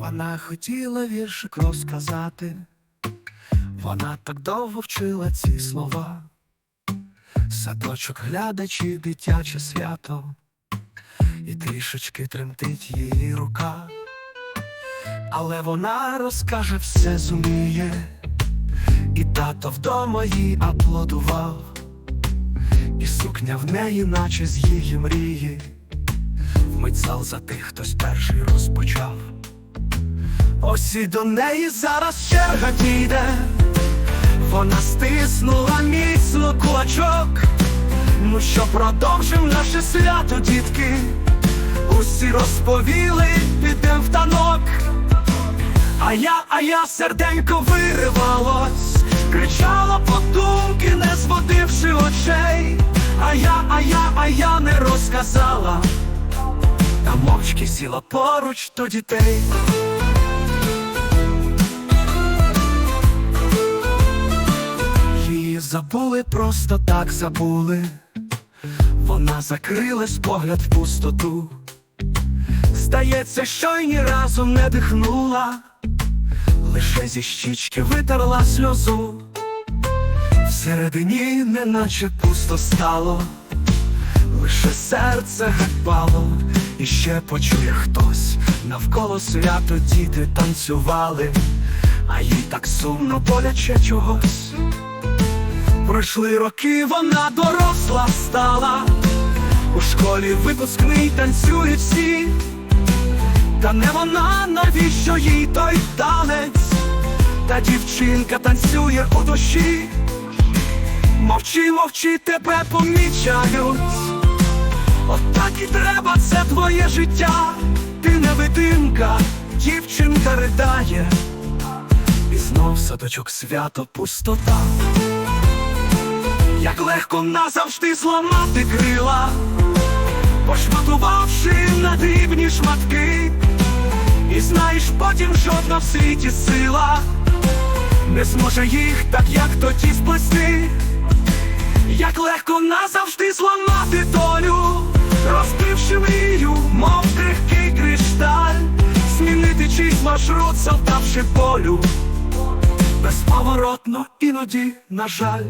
Вона хотіла віршик розказати, вона так довго вчила ці слова, садочок глядачі, дитяче свято, і трішечки тремтить її рука, але вона розкаже все зуміє, і тато вдома їй аплодував, і сукня в неї, наче з її мрії. Вмить зал за тих, хтось перший розпочав. Ось і до неї зараз черга дійде, вона стиснула міцно кулачок. Ну що продовжим наше свято, дітки, усі розповіли, підем в танок. А я, а я серденько виривалось, кричала подумки, не зводивши очей. А я, а я, а я не розказала, та мовчки сіла поруч до дітей. Забули, просто так забули. Вона закрилась погляд в пустоту. Здається, що й ні разу не дихнула, лише зі щічки витерла сльозу. Всередині неначе пусто стало, лише серце гепало, і ще почує хтось. Навколо свято діти танцювали, а їй так сумно боляче чогось. Пройшли роки, вона доросла стала, у школі випускний танцюють всі, та не вона, навіщо їй той танець, та дівчинка танцює у душі, мовчи, мовчи, тебе помічають. Отак і треба, це твоє життя, ти не видимка, дівчинка ридає, і знов садочок свято пустота. Легко назавжди зламати крила, пошматувавши на дрібні шматки, і знаєш, потім жодна в світі сила не зможе їх так, як тоді сплести, як легко назавжди зламати долю, розбивши мрію, мов крихкий кришталь, змінити чийсь маршрут, завдавши болю, безповоротно іноді, на жаль.